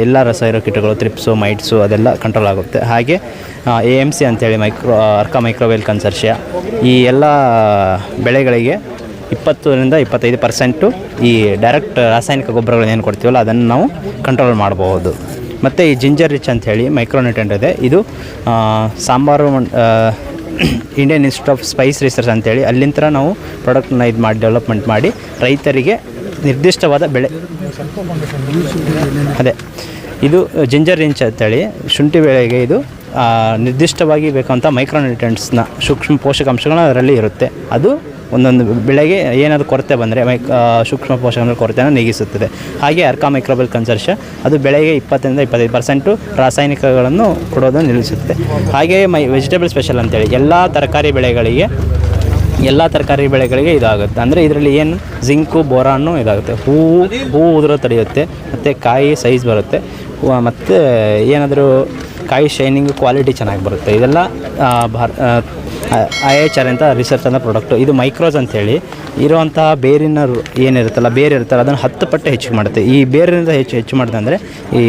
ಎಲ್ಲ ರಸ ಇರೋ ಕೀಟಗಳು ತ್ರಿಪ್ಸು ಮೈಟ್ಸು, ಅದೆಲ್ಲ ಕಂಟ್ರೋಲ್ ಆಗುತ್ತೆ. ಹಾಗೆ ಎ ಎಂ ಸಿ ಅಂತೇಳಿ ಮೈಕ್ರೋ, ಅರ್ಕ ಮೈಕ್ರೋವೇಲ್ ಕನ್ಸರ್ಷಿಯ ಈ ಎಲ್ಲ ಬೆಳೆಗಳಿಗೆ ಇಪ್ಪತ್ತರಿಂದ ಇಪ್ಪತ್ತೈದು ಪರ್ಸೆಂಟು ಈ ಡೈರೆಕ್ಟ್ ರಾಸಾಯನಿಕ ಗೊಬ್ಬರಗಳನ್ನ ಏನು ಕೊಡ್ತೀವಲ್ಲ, ಅದನ್ನು ನಾವು ಕಂಟ್ರೋಲ್ ಮಾಡಬಹುದು ಮತ್ತು ಈ ಜಿಂಜರ್ ರಿಚ್ ಅಂಥೇಳಿ ಮೈಕ್ರೋನ್ಯೂಟ್ರೆಂಟ್ ಇದೆ. ಇದು sambar Indian Institute of Spice Research ಅಂತೇಳಿ ಅಲ್ಲಿಂದ ನಾವು ಪ್ರಾಡಕ್ಟ್ನ ಇದು ಮಾಡಿ ಡೆವಲಪ್ಮೆಂಟ್ ಮಾಡಿ ರೈತರಿಗೆ ನಿರ್ದಿಷ್ಟವಾದ ಬೆಳೆ. ಅದೇ. ಇದು ಜಿಂಜರ್ ರಿಂಚ್ ಅಂತೇಳಿ ಶುಂಠಿ ಬೆಳೆಗೆ ಇದು ನಿರ್ದಿಷ್ಟವಾಗಿ ಬೇಕಂತ ಮೈಕ್ರೋನ್ಯೂಟ್ರೆಂಟ್ಸ್ನ ಸೂಕ್ಷ್ಮ ಪೋಷಕಾಂಶಗಳು ಅದರಲ್ಲಿ ಇರುತ್ತೆ. ಅದು ಒಂದೊಂದು ಬೆಳೆಗೆ ಏನಾದರೂ ಕೊರತೆ ಬಂದರೆ ಮೈಕ್ ಸೂಕ್ಷ್ಮ ಪೋಷಕಾಂಶಗಳ ಕೊರತೆಯನ್ನು ನೀಗಿಸುತ್ತದೆ. ಹಾಗೆ ಅರ್ಕಾ ಮೈಕ್ರೋಬಲ್ ಕನ್ಸರ್ಷ ಅದು ಬೆಳೆಗೆ ಇಪ್ಪತ್ತರಿಂದ ಇಪ್ಪತ್ತೈದು ಪರ್ಸೆಂಟು ರಾಸಾಯನಿಕಗಳನ್ನು ಕೊಡೋದನ್ನು ನಿಲ್ಲಿಸುತ್ತೆ. ಹಾಗೆಯೇ ಮೈ ವೆಜಿಟೇಬಲ್ ಸ್ಪೆಷಲ್ ಅಂತೇಳಿ ಎಲ್ಲ ತರಕಾರಿ ಬೆಳೆಗಳಿಗೆ, ಎಲ್ಲ ತರಕಾರಿ ಬೆಳೆಗಳಿಗೆ ಇದಾಗುತ್ತೆ. ಅಂದರೆ ಇದರಲ್ಲಿ ಏನು? ಜಿಂಕು, ಬೋರಾನು ಇದಾಗುತ್ತೆ. ಹೂವು ಹೂವು ಉದುರೋ ತಡೆಯುತ್ತೆ. ಮತ್ತು ಕಾಯಿ ಸೈಜ್ ಬರುತ್ತೆ. ಮತ್ತು ಏನಾದರೂ ಕಾಯಿ ಶೈನಿಂಗ್ ಕ್ವಾಲಿಟಿ ಚೆನ್ನಾಗಿ ಬರುತ್ತೆ. ಇದೆಲ್ಲ ಭಾರ ಐ ಎಚ್ ಆರ್ ಅಂತ ರಿಸರ್ಚ್ ಅಂತ ಪ್ರಾಡಕ್ಟು ಇದು ಮೈಕ್ರೋಸ್ ಅಂತೇಳಿ ಇರುವಂತಹ ಬೇರಿನ ಏನಿರುತ್ತಲ್ಲ, ಬೇರೆ ಇರುತ್ತಲ್ಲ, ಅದನ್ನು ಹತ್ತು ಪಟ್ಟು ಹೆಚ್ಚು ಮಾಡುತ್ತೆ. ಈ ಬೇರಿನಿಂದ ಹೆಚ್ಚು ಹೆಚ್ಚು ಮಾಡಿದೆ ಅಂದರೆ ಈ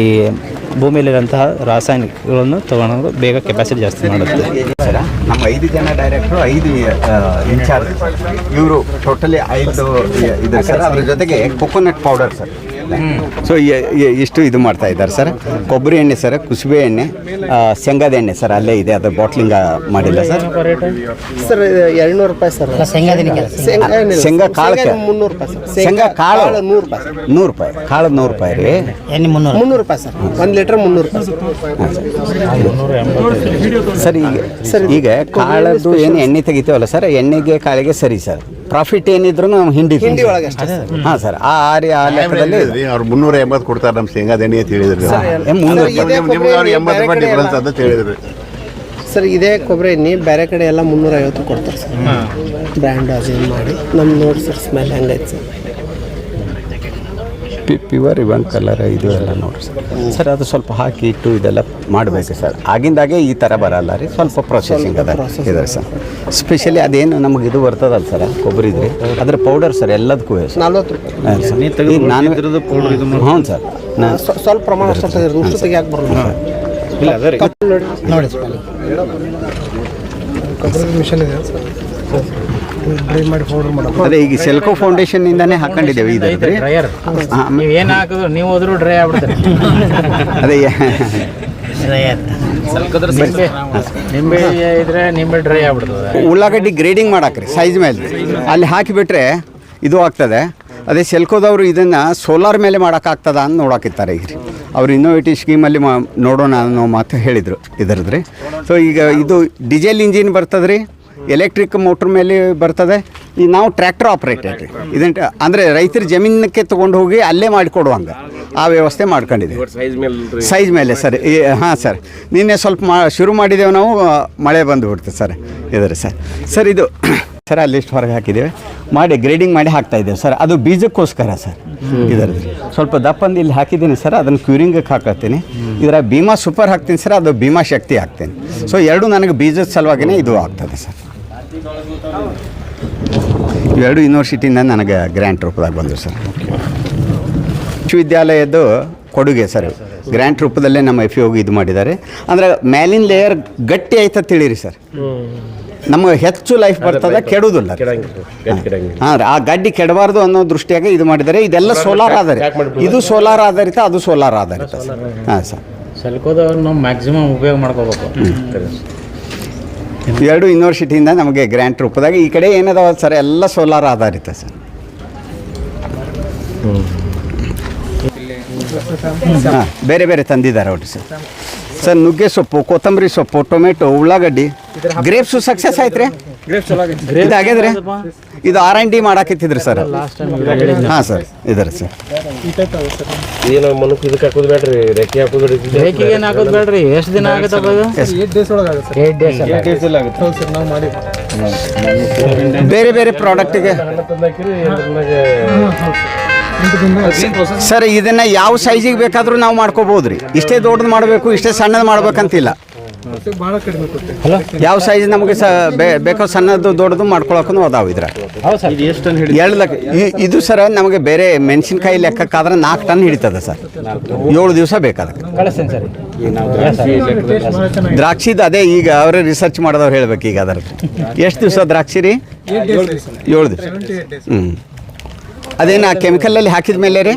ಭೂಮಿಯಲ್ಲಿರುವಂತಹ ರಾಸಾಯನಿಕಗಳನ್ನು ತೊಗೊಳೋದು ಬೇಗ ಕೆಪಾಸಿಟಿ ಜಾಸ್ತಿ ಮಾಡುತ್ತೆ. ಸರ್, ನಮ್ಮ ಐದು ಜನ ಡೈರೆಕ್ಟ್ರು ಐದು ಇನ್ಚಾರ್ಜ್ ಇವರು ಟೋಟಲಿ ಐದು ಇದೆ ಸರ್, ಅದ್ರ ಜೊತೆಗೆ ಕೊಕೊನಟ್ ಪೌಡರ್ ಸರ್. ಸೊ ಇಷ್ಟು ಇದು ಮಾಡ್ತಾ ಇದ್ದಾರೆ ಸರ್ ಕೊಬ್ಬರಿ ಎಣ್ಣೆ ಸರ್ ಕುಸುಬೆ ಎಣ್ಣೆ ಶೇಂಗಾದ ಎಣ್ಣೆ ಸರ್ ಅಲ್ಲೇ ಇದೆ. ಅದು ಬಾಟ್ಲಿಂಗ ಮಾಡಿಲ್ಲ ಸರ್ ಸರ್ ಎರಡ್ನೂರು ರೂಪಾಯಿ ಸರ್ ಶೇಂಗಾ ಕಾಳು ಮುನ್ನೂರು ರೂಪಾಯಿ ಸರ್ ಶೇಂಗಾ ಕಾಳು? ನೂರು ರೂಪಾಯಿ ಸರ್ ನೂರು ರೂಪಾಯಿ. ಕಾಳು ನೂರು ರೂಪಾಯಿ ರೀ. ಮುನ್ನೂರು ರೂಪಾಯಿ. ಸರ್ ಒಂದು ಲೀಟ್ರ್ ಮುನ್ನೂರು ರೂಪಾಯಿ ಸರ್ ಈಗ ಈಗ ಕಾಳದ್ದು ಏನು ಎಣ್ಣೆ ತೆಗಿತೀವಲ್ಲ ಸರ್ ಎಣ್ಣೆಗೆ ಕಾಳಿಗೆ ಸರಿ ಸರ್ ಪ್ರಾಫಿಟ್ ಏನಿದ್ರು ನಾವು ಹಿಂಡಿ ಹಿಂಡಿ ಒಳಗೆ ಅಷ್ಟೇ. ಹಾಂ ಸರ್. ಆ ಆ ರೀ- ಆ ಲೆಕ್ಕದಲ್ಲಿ ಅವ್ರು ಮುನ್ನೂರ ಎಂಬತ್ತು ಕೊಡ್ತಾರೆ ನಮ್ಮ ಶೇಂಗಾದ ಎಣ್ಣೆ ಅಂತ ಹೇಳಿದ್ರು. ಏ, ಮುನ್ನೂರು ಸರ್, ಇದೇ ನಿಮ್ಗೆ ಅವ್ರು ಎಂಬತ್ತು ರೂಪಾಯಿ ಡಿಫ್ರೆನ್ಸ್ ಅಂತ ಹೇಳಿದ್ರು. ಸರ್ ಇದೇ ಕೊಬ್ಬರಿ ಎಣ್ಣೆ ಬೇರೆ ಕಡೆ ಎಲ್ಲ ಮುನ್ನೂರ ಐವತ್ತು ಕೊಡ್ತಾರೆ ಸರ್. ಬ್ರ್ಯಾಂಡ್ ಅದೇನು ಮಾಡಿ. ನಮ್ಮ ನೋಡಿ ಸರ್ ಸ್ಮೆಲ್ ಹೆಂಗೈತೆ sir. P pure even colour ಇದು ಎಲ್ಲ ನೋಡಿರಿ ಸರ್. ಸರ್ ಅದು ಸ್ವಲ್ಪ ಹಾಕಿ ಇಟ್ಟು ಇದೆಲ್ಲ ಮಾಡಬೇಕು ಸರ್. ಆಗಿಂದಾಗೆ ಈ ಥರ ಬರಲ್ಲ ರೀ ಸ್ವಲ್ಪ ಪ್ರೊಸೆಸಿಂಗ್ ಅದ ಇದೆ ಸರ್. ಸ್ಪೆಷಲಿ ಅದೇನು ನಮಗೆ ಇದು ಬರ್ತದಲ್ಲ ಸರ್ ಕೊಬ್ಬರಿ ಇದ್ರಿ ಅದ್ರ ಪೌಡರ್ ಸರ್ ಎಲ್ಲದಕ್ಕೂ ಸರ್. ನಲ್ವತ್ತು ರೂಪಾಯಿ. ನಾನು ಹ್ಞೂ ಸರ್. ನಾನು ಸ್ವಲ್ಪ ಪ್ರಮಾಣ ತೆಗಿಯಾಕೆ ಬರಲ್ಲ? ನೋಡಿ. ಸರ್. ಮಿಷನ್ ಇದೆ. ಡ್ರೈ ಮಾಡಿ ಪೌಡರ್ ಮಾಡೋದು ಅದೇ ಈಗ ಸೆಲ್ಕೋ ಫೌಂಡೇಶನ್ನಿಂದನೇ ಹಾಕೊಂಡಿದ್ದೇವೆ ಇದು ಡ್ರೈಯರ್ ನೀವು ಏನು ಹಾಕಿದ್ರು ನೀವು ಹೋದ್ರು ಡ್ರೈ ಆಗ್ಬಿಡ್ತಾರೆ ಅದೇ ನಿಂಬೆ. ಇದ್ರೆ ನಿಂಬೆ ಡ್ರೈ ಆಗ್ಬಿಡ್ತದೆ ಉಳ್ಳಾಗಡ್ಡಿ ಗ್ರೇಡಿಂಗ್ ಮಾಡಾಕ್ರಿ ಸೈಜ್ ಮೇಲೆ. ಅಲ್ಲಿ ಹಾಕಿಬಿಟ್ರೆ ಇದು ಆಗ್ತದೆ. ಅದೇ ಸೆಲ್ಕೋದವರು ಇದನ್ನು ಸೋಲಾರ್ ಮೇಲೆ ಮಾಡೋಕ್ಕಾಗ್ತದ ಅಂತ ನೋಡಾಕಿದ್ದಾರೆ ಈಗ ರೀ. ಅವ್ರು ಇನ್ನೋವೇಟಿವ್ ಸ್ಕೀಮಲ್ಲಿ ಮಾ ನೋಡೋಣ ಅನ್ನೋ ಮಾತು ಹೇಳಿದರು ಇದರದ್ರಿ. ಸೊ ಈಗ ಇದು ಡೀಸೆಲ್ ಇಂಜಿನ್ ಬರ್ತದ್ರಿ. ರೀ ಎಲೆಕ್ಟ್ರಿಕ್ ಮೋಟ್ರ್ ಮೇಲೆ ಬರ್ತದೆ. ಈ ನಾವು ಟ್ರ್ಯಾಕ್ಟರ್ ಆಪ್ರೇಟರ್ ರೀ ಇದನ್ನ ಅಂದರೆ ರೈತರ ಜಮೀನಕ್ಕೆ ತೊಗೊಂಡು ಹೋಗಿ ಅಲ್ಲೇ ಮಾಡಿಕೊಡುವಂಗೆ ಆ ವ್ಯವಸ್ಥೆ ಮಾಡ್ಕೊಂಡಿದ್ದೀವಿ. ಸೈಜ್ ಮೇಲೆ ಸರ್. ಹಾಂ ಸರ್. ನಿನ್ನೆ ಸ್ವಲ್ಪ ಮಾ ಶುರು ಮಾಡಿದ್ದೇವೆ ನಾವು ಮಳೆ ಬಂದು ಬಿಡ್ತದೆ ಸರ್. ಇದ್ರೆ ಸರ್. ಸರ್ ಇದು ಸರ್ ಇಷ್ಟು ಹೊರಗೆ ಹಾಕಿದ್ದೇವೆ. ಮಾಡಿ ಗ್ರೇಡಿಂಗ್ ಮಾಡಿ ಹಾಕ್ತಾ ಇದ್ದೇವೆ ಸರ್. ಅದು ಬೀಜಕ್ಕೋಸ್ಕರ ಸರ್. ಇದರದ್ದು ಸ್ವಲ್ಪ ದಪ್ಪಂದು ಇಲ್ಲಿ ಹಾಕಿದ್ದೀನಿ ಸರ್. ಅದನ್ನು ಕ್ಯೂರಿಂಗಕ್ಕೆ ಹಾಕತ್ತೀನಿ. ಇದರ ಭೀಮಾ ಸೂಪರ್ ಹಾಕ್ತೀನಿ ಸರ್. ಅದು ಭೀಮಾ ಶಕ್ತಿ ಹಾಕ್ತೀನಿ. ಸೊ ಎರಡು ನನಗೆ ಬೀಜದ ಸಲುವಾಗಿನೇ ಇದು ಆಗ್ತದೆ ಸರ್. ಇವೆರಡು ಯೂನಿವರ್ಸಿಟಿಯಿಂದ ನನಗೆ ಗ್ರ್ಯಾಂಟ್ ರೂಪದಾಗ ಬಂದರು ಸರ್. ವಿಶ್ವವಿದ್ಯಾಲಯದ್ದು ಕೊಡುಗೆ ಸರ್. ಗ್ರ್ಯಾಂಟ್ ರೂಪದಲ್ಲೇ ನಮ್ಮ ಎಫ್ ಹೋಗಿ ಇದು ಮಾಡಿದ್ದಾರೆ. ಅಂದರೆ ಮ್ಯಾಲಿನ ಲೇಯರ್ ಗಟ್ಟಿ ಆಯ್ತ ತಿಳಿರಿ ಸರ್. ನಮಗೆ ಹೆಚ್ಚು ಲೈಫ್ ಬರ್ತದೆ ಕೆಡುವುದಿಲ್ಲ ಹಾಂ ಆ ಗಡ್ಡಿ ಕೆಡಬಾರ್ದು ಅನ್ನೋ ದೃಷ್ಟಿಯಾಗಿ ಇದು ಮಾಡಿದ್ದಾರೆ. ಇದೆಲ್ಲ ಸೋಲಾರ್ ಆಧಾರಿತ. ಇದು ಸೋಲಾರ್ ಆಧಾರಿತ ಅದು ಸೋಲಾರ್ ಆಧಾರಿತ ಸರ್. ಹಾಂ ಸರ್. ಸೆಲ್ಕೋದವ್ರು ನಾವು ಮ್ಯಾಕ್ಸಿಮಮ್ ಉಪಯೋಗ ಮಾಡ್ಕೋಬೇಕು. ಎರಡು ಯೂನಿವರ್ಸಿಟಿಯಿಂದ ನಮಗೆ ಗ್ರ್ಯಾಂಟ್ ರೂಪದಾಗ ಈ ಕಡೆ ಏನದಾವ ಸರ್ ಎಲ್ಲ ಸೋಲಾರ್ ಆಧಾರಿತ ಸರ್ ಹಾಂ ಬೇರೆ ಬೇರೆ ತಂದಿದ್ದಾರೆ ಅವರು ಸರ್ ಸರ್ ನುಗ್ಗೆ ಸೊಪ್ಪು ಕೊತ್ತಂಬರಿ ಸೊಪ್ಪು ಟೊಮೆಟೊ ಉಳ್ಳಾಗಡ್ಡಿ ಗ್ರೇಪ್ಸು ಸಕ್ಸಸ್ ಆಯ್ತು ರೀ ಇದು ಆರ್ ಎನ್ ಡಿ ಮಾಡಾಕಿತ್ತಿದ್ರಿ ಸರ್. ಹಾಂ ಸರ್ ಇದರ ಸರ್. ಏನು ಮನುಕ್ ಇದಕ್ಕೆ ಹಾಕೋದು ಬೇಡ್ರಿ ರೆಕ್ಕೆ ಹಾಕೋದು ರೇಖಿಗೆ ಏನು ಹಾಕೋದು ಬೇಡ್ರಿ? ಎಷ್ಟು ದಿನ ಆಗುತ್ತೆ ಅದು? ಏಟ್ ಡೇಸ್ ಒಳಗೆ ಆಗುತ್ತೆ ಏಟ್ ಡೇಸ್ ಅಲ್ಲ ಹೌದು ಸರ್ ನಾವು ಮಾಡಿ ಬೇರೆ ಬೇರೆ ಪ್ರಾಡಕ್ಟಿಗೆ. ಸರ್. ಇದನ್ನ ಯಾವ ಸೈಜಿಗೆ ಬೇಕಾದರೂ ನಾವು ಮಾಡ್ಕೋಬಹುದ್ರಿ ರೀ ಇಷ್ಟೇ ದೊಡ್ಡದು ಮಾಡಬೇಕು ಇಷ್ಟೇ ಸಣ್ಣದು ಮಾಡ್ಬೇಕಂತಿಲ್ಲ. ಭಾಳ ಕಡಿಮೆ ಕೊಡ್ತೀವಿ ಯಾವ ಸೈಜ್ ನಮಗೆ ಸ ಬೇ- ಬೇಕೋ ಸಣ್ಣದು ದೊಡ್ಡದು ಮಾಡ್ಕೊಳಕ್ಕೂ ಅದಾವ ಇದ್ರ ಹೌದು ಸರ್. ಎರಡು ಲಕ್ಷ ಇದು ಸರ್ ನಮಗೆ ಬೇರೆ ಮೆಣಸಿನ್ಕಾಯಿ ಲೆಕ್ಕಕ್ಕಾದ್ರೆ ನಾಲ್ಕು ಟನ್ ಹಿಡಿತದೆ ಸರ್. ಏಳು ದಿವಸ ಬೇಕಾದಕ್ಕೆ ಚೆನ್ನಾಗಿ ದ್ರಾಕ್ಷಿದು ಅದೇ ಈಗ ಅವರೇ ರಿಸರ್ಚ್ ಮಾಡೋದವ್ರು ಹೇಳ್ಬೇಕು ಈಗ ಅದರ ಎಷ್ಟು ದಿವಸ ದ್ರಾಕ್ಷಿ ರೀ? ಏಳು ದಿವಸ. ಹ್ಞೂ ಅದೇನು ಕೆಮಿಕಲ್ ಕೆಮಿಕಲಲ್ಲಿ ಹಾಕಿದ ಮೇಲೆ ರೀ?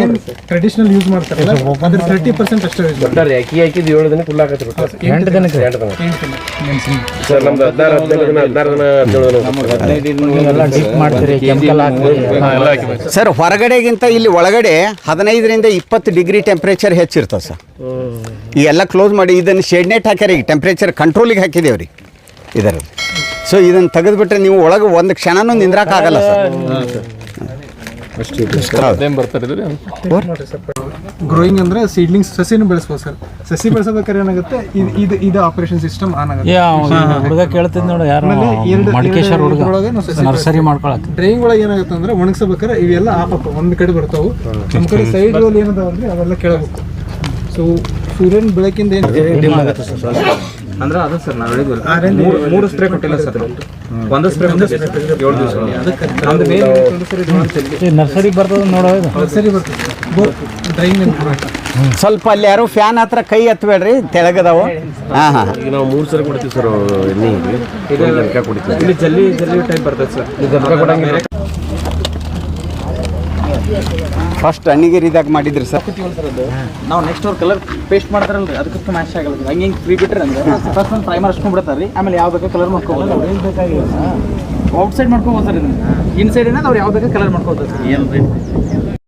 ಏನು ಟ್ರೆಡಿಷನಲ್ ಯೂಸ್ ಮಾಡ್ತಾರಲ್ಲ ಅದ್ರ ತರ್ಟಿ ಪರ್ಸೆಂಟ್ ಅಷ್ಟೇ ಯೂಸ್ ಮಾಡ್ತಾರೆ. ಅಕ್ಕಿ ಹಾಕಿದ್ದು ಏಳು ದಿನ ಫುಲ್ ಆಗತ್ತೆ ಎಂಟು ದಿನಕ್ಕೆ. ಸರ್ ನಮ್ದು ಹದಿನಾರು ಹದಿನೈದು ದಿನ ಹದಿನಾರು ದಿನ ಹದಿನೇಳು ದಿನ ನೀವೆಲ್ಲ ಡಿಪ್ ಮಾಡ್ತೀರಿ ಕೆಮಿಕಲ್ ಹಾಕ್ತೀರಿ. ಸರ್ ಹೊರಗಡೆಗಿಂತ ಇಲ್ಲಿ ಒಳಗಡೆ ಹದಿನೈದರಿಂದ ಇಪ್ಪತ್ತು ಡಿಗ್ರಿ ಟೆಂಪ್ರೇಚರ್ ಹೆಚ್ಚಿರ್ತದೆ ಸರ್ ಈ ಎಲ್ಲ ಕ್ಲೋಸ್ ಮಾಡಿ ಇದನ್ನು ಶೇಡ್ ನೆಟ್ ಹಾಕ್ಯಾರ ಈಗ ಟೆಂಪ್ರೇಚರ್ ಕಂಟ್ರೋಲಿಗೆ ಹಾಕಿದೇವ್ರಿ ಇದರಲ್ಲಿ. ಸೊ ಇದನ್ನು ತೆಗೆದುಬಿಟ್ರೆ ನೀವು ಒಳಗೆ ಒಂದು ಕ್ಷಣನೂ ನಿಂದ್ರಕ್ಕಾಗಲ್ಲ ಸರ್. ಗ್ರೋಯಿಂಗ್ ಅಂದ್ರೆ ಸೀಡ್ಲಿಂಗ್ಸ್ ಸಸಿನೂ ಬೆಳೆಸ್ಬೋದು ಸರ್. ಸಸಿ ಬೆಳೆಸಬೇಕಾದ್ರೆ ಏನಾಗುತ್ತೆ ಇದು ಇದು ಇದು ಆಪರೇಷನ್ ಸಿಸ್ಟಮ್ ಆನ್ ಆಗುತ್ತೆ. ಹುಡುಗ ಕೇಳ್ತಿದ್ ನೋಡಿ ಯಾರು ಮಡಿಕೇಶ್ವರ ಹುಡುಗ. ನಾವು ಸಸಿ ನರ್ಸರಿ ಮಾಡ್ಕೊಳಕ್ಕೆ. ಡ್ರೈವಿಂಗ್ ಒಳಗೆ ಏನಾಗುತ್ತೆ ಅಂದ್ರೆ ಒಣಗಿಸಬೇಕಾದ್ರೆ ಇವೆಲ್ಲ ಆಫ್ ಆಫ್ ಒಂದ್ ಕಡೆ ಬರ್ತಾವು. ನಮ್ಮ ಕಡೆ ಸೈಡ್ ಏನದಾವ ಅಂದ್ರೆ ಅವೆಲ್ಲ ಕೇಳಬೇಕು ಸೊ ಸೂರ್ಯನ ಬೆಳಕಿಂದ ಏನು ಅಂದ್ರೆ ಅದು ಸರ್ ನಾವು ಹೇಳಿದ್ವಲ್ಲ. ಮೂರು ಮೂರು ಸ್ಪ್ರೇ ಕೊಟ್ಟಿಲ್ಲ ಸರ್. ಒಂದು ಸ್ಪ್ರೇ ಏಳು ದಿವಸ ನಮ್ದು ಮೇನ್ ನರ್ಸರಿಗೆ ಬರ್ತದ ನೋಡೋ ಇದು? ಸರಿ ಬರ್ತದೆ. ಡ್ರೈಯಿಂಗ್ ಸ್ವಲ್ಪ ಅಲ್ಲಿ ಯಾರು ಫ್ಯಾನ್ ಹತ್ರ ಕೈ ಹತ್ಬೇಡ್ರಿ ತೆಳಗದವು. ಹಾಂ ಹಾಂ. ಈಗ ನಾವು ಮೂರು ಸರಿ ಕೊಡ್ತೀವಿ ಸರ್ ಎಣ್ಣೆ ಇದು ಕೊಡ್ತೀವಿ. ಇಲ್ಲಿ ಜಲ್ಲಿ ಜಲ್ಲಿ ಟೈಪ್ ಬರ್ತದೆ ಸರ್. ಇದು ಕೊಡಂಗಿಲ್ಲ. ಫಸ್ಟ್ ಅಣ್ಣಿಗೇರಿದಾಗ ಮಾಡಿದ್ರಿ ಸರ್. ನಾವು ನೆಕ್ಸ್ಟ್ ಅವ್ರ ಕಲರ್ ಪೇಸ್ಟ್ ಮಾಡ್ತಾರಲ್ರಿ ಅದಕ್ಕೆ ಮ್ಯಾಚ್ ಆಗಲ್ಲ ಹಂಗೆ ಹಿಂಗೆ ಫ್ರೀ ಬಿಟ್ರೆ ಅಂದ್ರೆ ಫಸ್ಟ್ ಒಂದು ಪ್ರೈಮರ್ ಹಚ್ಕೊಂಡ್ಬಿಡ್ತಾರೆ ರೀ ಆಮೇಲೆ ಯಾವ ಬೇಕಾ ಕಲರ್ ಮಾಡ್ಕೋಬೋದು ಔಟ್ಸೈಡ್ ಮಾಡ್ಕೋಬೋದು ಸರ್? ಇದನ್ನ. ಇನ್ ಸೈಡ್ ಅವ್ರು ಯಾವ ಬೇಕಾ ಕಲರ್ ಮಾಡ್ಕೋಬೋದು ಸರ್ ಏನು